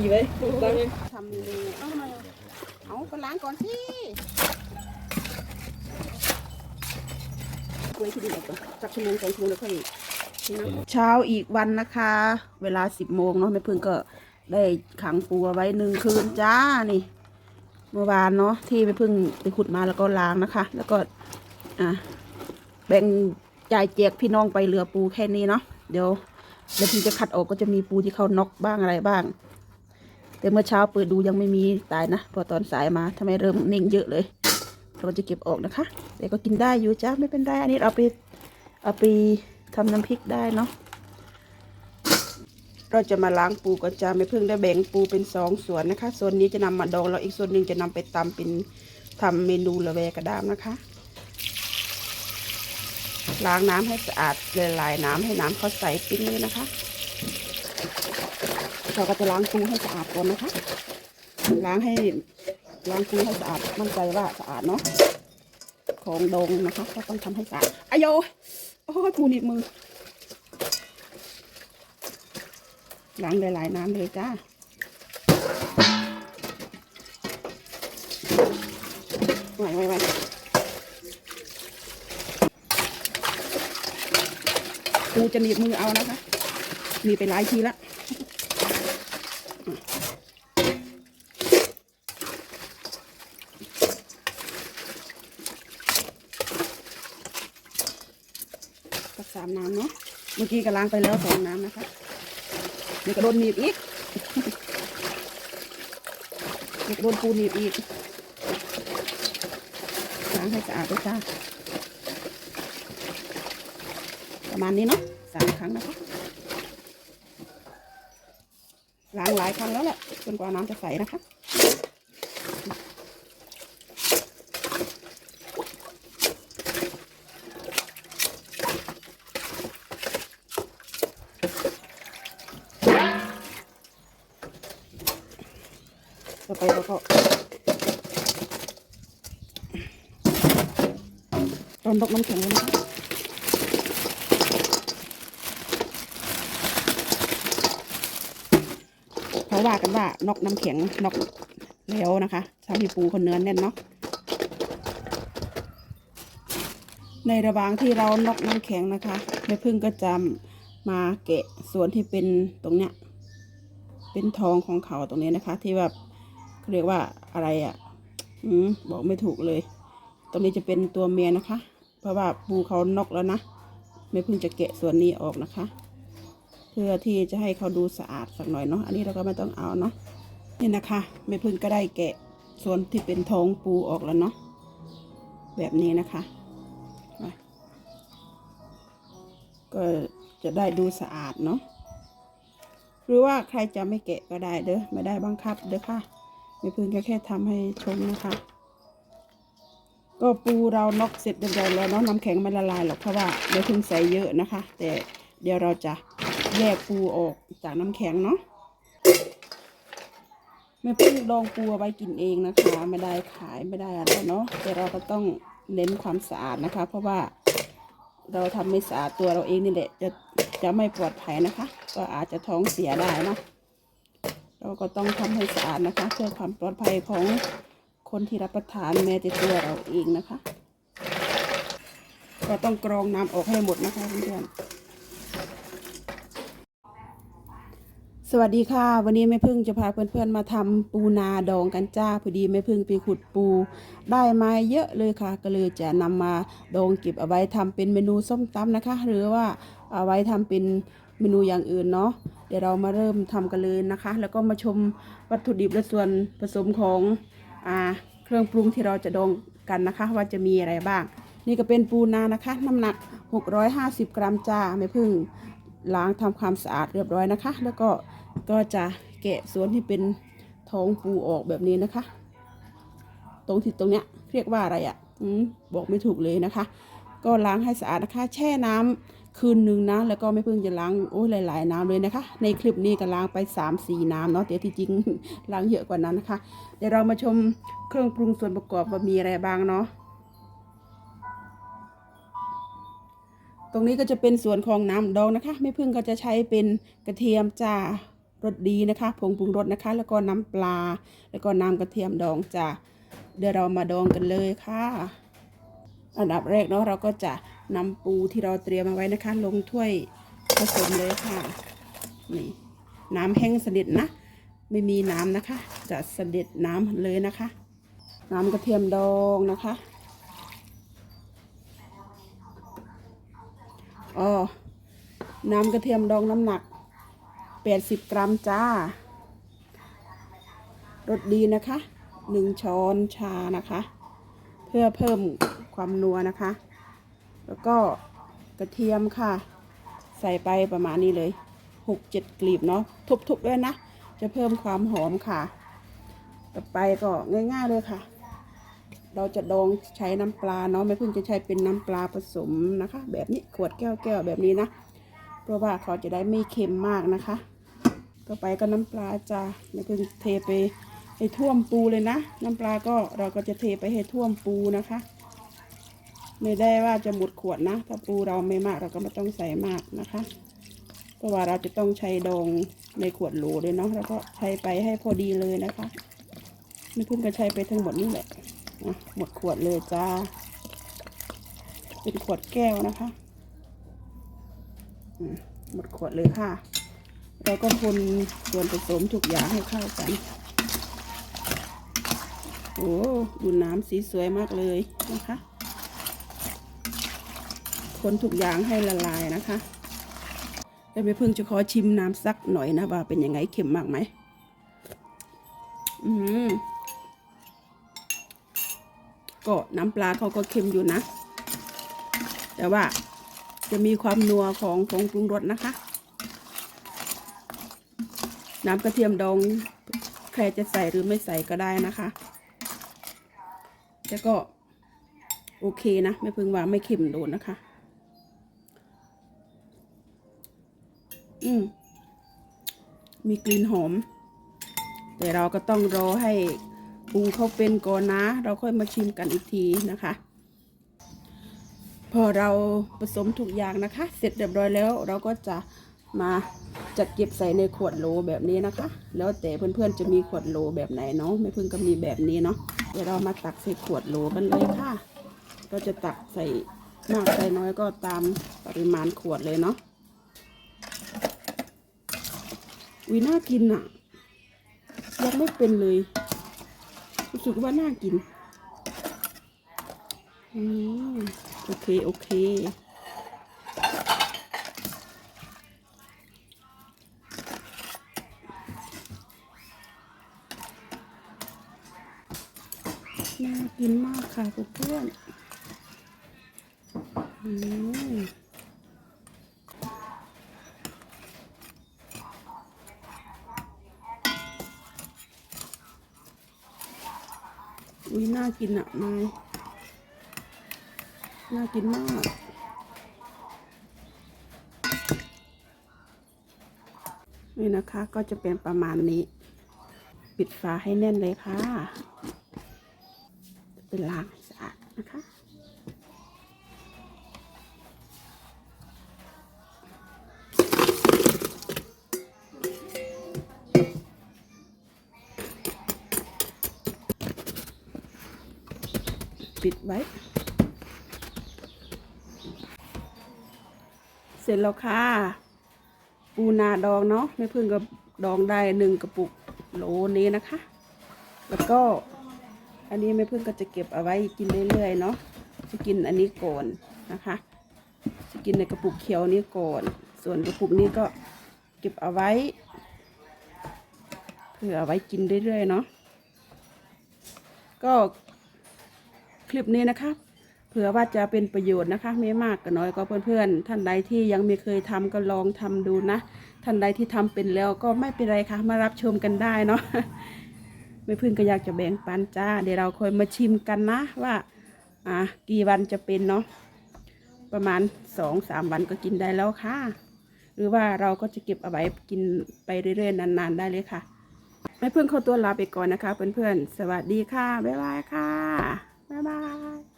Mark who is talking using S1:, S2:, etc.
S1: ดีไว้บ้างเลย
S2: ทำเมนูเอาทำไมอะเอาก็ล้างก่อนสิกล้วยที่ดีออกก่อนสักชั่วโมงสองชั่วโมงแล้วค่อยทิ้งน้ำเช้าอีกวันนะคะ เวลาสิบโมงเนาะแม่พึ่งก็ได้ขังปูเอาไว้หนึ่งคืนจ้านี่ เมื่อวานเนาะที่แม่พึ่งไปขุดมาแล้วก็ล้างนะคะ แล้วก็อะแบ่งจ่ายแจกพี่น้องไปเหลือปูแค่นี้เนาะเดี๋ยวเดี๋ยวพี่จะคัดออกก็จะมีปูที่เขาน็อกบ้างอะไรบ้าง แต่เมื่อเช้าเปิดดูยังไม่มีตายนะ พอตอนสายมาทำไมเริ่มนิ่งเยอะเลย เราจะเก็บออกนะคะ แต่ก็กินได้อยู่จ้าไม่เป็นไรอันนี้เอาไปเอาไปทำน้ำพริกได้เนาะเราจะมาล้างปูก่อนจ้าไม่เพิ่งได้แบ่งปูเป็นสองส่วนนะคะ ส่วนนี้จะนำมาดองแล้วอีกส่วนหนึ่งจะนำไปตำเป็นทำเมนูละแวกระด้ามนะคะ ล้างน้ำให้สะอาดละลายน้ำให้น้ำเขาใสปิ้งเลยนะคะ เราก็จะล้างปูให้สะอาดก่อนนะคะ ล้างให้ล้างปูให้สะอาดมั่นใจว่าสะอาดเนาะของดองนะคะ ก็ต้องทำให้สะอาดอายโยโอ้ยปูนีบมือล้างหลายๆน้ำเลยจ้าไว้ไว้ไว้ปูจะหนีบมือเอานะคะหนีไปหลายทีละามน้ำเนาะเมื่อกี้ก็ล้างไปแล้วสองน้ำนะคะเดี๋ยวก็โดนหนีบอีกเดี๋ยวก็โดนปูหนีบอีกล้างให้สะอาดด้วยจ้าประมาณนี้เนาะสามครั้งนะคะล้างหลายครั้งแล้วแหละจนกว่าน้ำจะใสนะคะ ต่อไปเราก็ตอนตกน้ำแข็งนะคะเขาว่ากันว่านอกน้ำแข็งนอกแล้วนะคะทำให้ปูคนเนื้อแน่นเนาะในระหว่างที่เรานอกน้ำแข็งนะคะแม่พึ่งก็จะ มาแกะส่วนที่เป็นตรงเนี้ย เป็นทองของเขาตรงนี้นะคะ ที่แบบเขาเรียกว่าอะไรอะ่ะอืมบอกไม่ถูกเลย ตรงนี้จะเป็นตัวเมียนะคะ เพราะว่าปูเขานกแล้วนะ ไม่เพิ่งจะแกะส่วนนี้ออกนะคะ เพื่อที่จะให้เขาดูสะอาดสักหน่อยเนาะ อันนี้เราก็ไม่ต้องเอาเนาะ นี่นะคะ ไม่เพิ่งก็ได้แกะส่วนที่เป็นท้องปูออกแล้วเนาะ แบบนี้นะคะ ก็ จะได้ดูสะอาดเนาะหรือว่าใครจะไม่แกะก็ได้เด้อไม่ได้บังคับเด้อค่ะไม่เพิ่งก็แค่ทำให้ชมนะคะ ก็ปูเรานอกเสร็จเรียบร้อยแล้วเนาะน้ำแข็งไม่ละลายหรอกเพราะว่าไม่เพิ่งใส่เยอะนะคะ แต่เดี๋ยวเราจะแยกปูออกจากน้ำแข็งเนาะไม่เพิ่งดองปูไว้กินเองนะคะ ไม่ได้ขายไม่ได้อะไรเนาะแต่เราก็ต้องเน้นความสะอาดนะคะ เพราะว่า เราทำไม่สะอาดตัวเราเองนี่แหละจะจะไม่ปลอดภัยนะคะ ก็อาจจะท้องเสียได้นะเราก็ต้องทำให้สะอาดนะคะ เพื่อความปลอดภัยของคนที่รับประทานแม้แต่ตัวเราเองนะคะก็ต้องกรองน้ำออกให้หมดนะคะเพื่อนๆ สวัสดีค่ะ วันนี้แม่พึ่งจะพาเพื่อนๆมาทำปูนาดองกันจ้าพอดีแม่พึ่งไปขุดปู ได้มาเยอะเลยค่ะ ก็เลยจะนำมาดองเก็บเอาไว้ทำเป็นเมนูส้มตำนะคะ หรือว่าเอาไว้ทำเป็นเมนูอย่างอื่นเนาะเดี๋ยวเรามาเริ่มทำกันเลยนะคะ แล้วก็มาชมวัตถุดิบและส่วนผสมของอ่าเครื่องปรุงที่เราจะดองกันนะคะ ว่าจะมีอะไรบ้าง นี่ก็เป็นปูนานะคะ น้ำหนัก 650 กรัมจ้าไม่พึ่งล้างทำความสะอาดเรียบร้อยนะคะ แล้วก็ ก็จะแกะส่วนที่เป็นท้องปูออกแบบนี้นะคะ ตรงที่ตรงเนี้ยเรียกว่าอะไรอะ่ะอืมบอกไม่ถูกเลยนะคะ ก็ล้างให้สะอาดนะคะ แช่น้ำคืนหนึ่งนะ แล้วก็ไม่เพิ่งจะล้างโอ้ยหลาย ๆ น้ำเลยนะคะ ในคลิปนี้ก็ล้างไป3ามสี่น้ำเนาะแต่ที่จริงล้างเยอะกว่านั้นนะคะ เดี๋ยวเรามาชมเครื่องปรุงส่วนประกอบว่ามีอะไรบ้างเนาะตรงนี้ก็จะเป็นส่วนของน้ำดองนะคะไม่พึ่งก็จะใช้เป็นกระเทียมจ้า รสดีนะคะผงปรุงรสนะคะ แล้วก็น้ำปลา แล้วก็น้ำกระเทียมดองจ้ะเดี๋ยวเรามาดองกันเลยค่ะอันดับแรกเนาะเราก็จะนำปูที่เราเตรียมมาไว้นะคะ ลงถ้วยผสมเลยค่ะนี่น้ำแห้งสนิทนะ ไม่มีน้ำนะคะ จะสด็จน้ำเลยนะคะ น้ำกระเทียมดองนะคะอ๋อน้ำกระเทียมดองน้ำหนัก 80 กรัมจ้ารสดีนะคะ 1 ช้อนชานะคะ เพื่อเพิ่มความนัวนะคะ แล้วก็กระเทียมค่ะ ใส่ไปประมาณนี้เลย 6-7 กลีบเนาะทุบๆด้วยนะ จะเพิ่มความหอมค่ะ ต่อไปก็ง่ายๆเลยค่ะ เราจะดองใช้น้ำปลาเนาะไม่พิ่งจะใช้เป็นน้ำปลาผสมนะคะ แบบนี้ขวดแก้วๆแบบนี้นะ พราะว่าเขาจะได้ไม่เค็มมากนะคะ ต่อไปก็น้ำปลาจ้าไม่เพิ่งเทไปให้ท่วมปูเลยนะ น้ำปลาก็เราก็จะเทไปให้ท่วมปูนะคะ ไม่ได้ว่าจะหมดขวดนะ ถ้าปูเราไม่มากเราก็ไม่ต้องใส่มากนะคะ เพราะว่าเราจะต้องใช้ดองในขวดโหลเลยเนาะแล้วก็ใช้ไปให้พอดีเลยนะคะไม่เพิ่งก็ใช้ไปทั้งหมดนี่แหละหมดขวดเลยจ้า เป็นขวดแก้วนะคะ หมดขวดเลยค่ะ เราก็คนส่วนผสมทุกอย่างให้เข้ากัน โอ้ดูน้ำสีสวยมากเลยนะคะ คนทุกอย่างให้ละลายนะคะแต่ไม่เพิ่งจะขอชิมน้ำสักหน่อยนะว่าเป็นยังไงเค็มมากไหม อืมก็น้ำปลาเขาก็เค็มอยู่นะ แต่ว่า จะมีความนัวของผงปรุงรสนะคะ น้ำกระเทียมดองใครจะใส่หรือไม่ใส่ก็ได้นะคะแต่ก็โอเคนะไม่พิ่งว่าไม่เค็มโดนนะคะ อืมมีกลิ่นหอม แต่เราก็ต้องรอให้ปูเขาเป็นก่อนนะ เราค่อยมาชิมกันอีกทีนะคะ พอเราผสมทุกอย่างนะคะ เสร็จเรียบร้อยแล้วเราก็จะมาจัดเก็บใส่ในขวดโหลแบบนี้นะคะ แล้วแต่เพื่อนๆจะมีขวดโหลแบบไหนเนาะไม่เพิ่งก็มีแบบนี้เนาะเดี๋ยวเรามาตักใส่ขวดโหลกันเลยค่ะก็จะตักใส่มากใส่น้อยก็ตามปริมาณขวดเลยเนาะวิน่ากินอะยังไม่เป็นเลยรู้สึกว่าน่ากินอืม อเค โอเค น่ากินมากค่ะเพื่อนๆอืมอุ้ยน่ากินอะนาย น่ากินมาก นี่นะคะก็จะเป็นประมาณนี้ ปิดฝาให้แน่นเลยค่ะเป็นล้างให้สะอาดนะคะปิดไว้ เสร็จแล้วค่ะ ปูนาดองเนาะไม่พิ่งกับดองได้หนึ่งกระปุกโหลนี้นะคะ แล้วก็อันนี้ไม่พิ่งก็จะเก็บเอาไว้กินเรื่อยๆเนาะจะกินอันนี้ก่อนนะคะจะกินในกระปุกเขียวนี้ก่อน ส่วนกระปุกนี้ก็เก็บเอาไว้เพื่อเอาไว้กินเรื่อยๆเนาะก็คลิปนี้นะคะ เผื่อว่าจะเป็นประโยชน์นะคะ ไม่มากก็น้อยก็เพื่อนๆ ท่านใดที่ยังไม่เคยทำก็ลองทำดูนะ ท่านใดที่ทำเป็นแล้วก็ไม่เป็นไรค่ะ มารับชมกันได้เนาะไม่พึ่งก็อยากจะแบ่งปันจ้า เดี๋ยวเราคอยมาชิมกันนะว่า อ่ากี่วันจะเป็นเนาะประมาณสองสามวันก็กินได้แล้วค่ะ หรือว่าเราก็จะเก็บเอาไว้กินไปเรื่อยๆนานๆได้เลยค่ะไม่เพิ่งเข้าตัวลาไปก่อนนะคะ เพื่อนๆ สวัสดีค่ะ บ๊ายบายค่ะ บ๊ายบาย